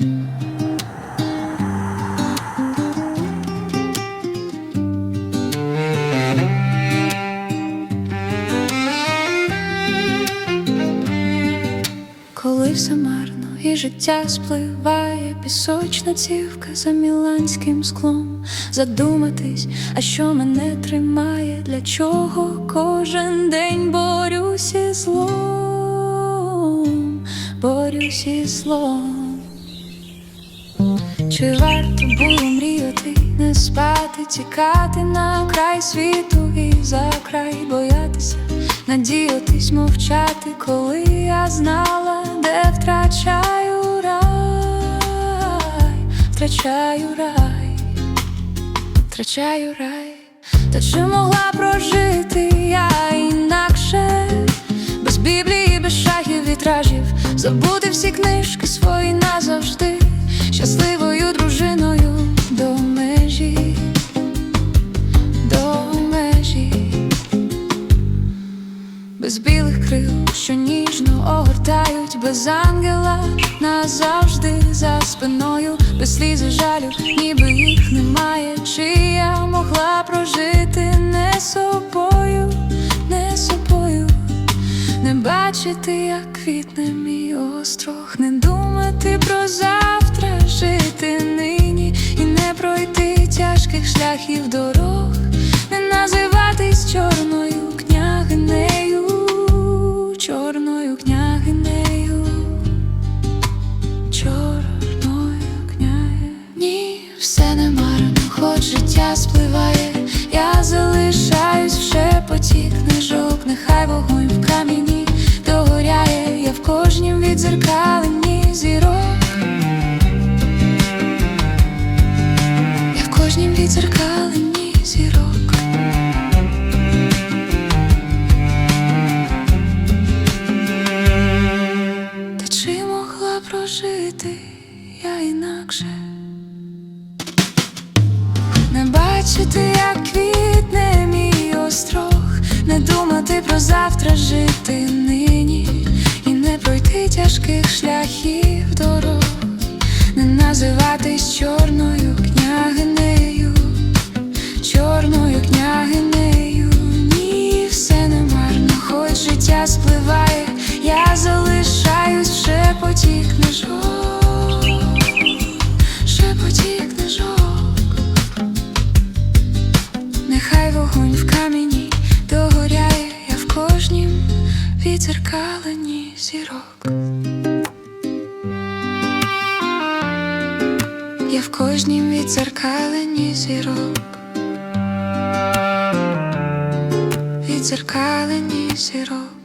Коли все марно і життя спливає, пісочна цівка за міланським склом. Задуматись, а що мене тримає, для чого кожен день борюсь із злом, борюсь із злом. Чи варто було мріяти, не спати, тікати на край світу і за край боятися, надіятись, мовчати, коли я знала, де втрачаю рай, втрачаю рай, втрачаю рай, та чи могла прожити я інакше, без біблії, без шахів, вітражів, забути всі книжки свої назавжди, щасливою дружиною до межі, до межі, без білих крил, що ніжно огортають, без ангела назавжди за спиною, без сліз і жалю, ніби їх немає. Чи я могла прожити не собою, не собою, не бачити, як квітне мій острог, не думати про завтра, жити нині і не пройти тяжких шляхів дорог, не називатись чорною княгинею, чорною княгинею, чорною княгинею. Ні, все не марно, хоч життя спливає, я залишаюсь в шепоті книжок, нехай вогонь в камені догоряє, я в кожнім відзеркаленні Я в кожнім відзеркаленні зірок. Та чи могла прожити я інакше? Не бачити, як квітне мій острог, не думати про завтра жити нині і не пройти тяжких шляхів дорог, не називатись чорною княгинею, Я в кожнім відзеркаленні зірок. Відзеркалені зірок.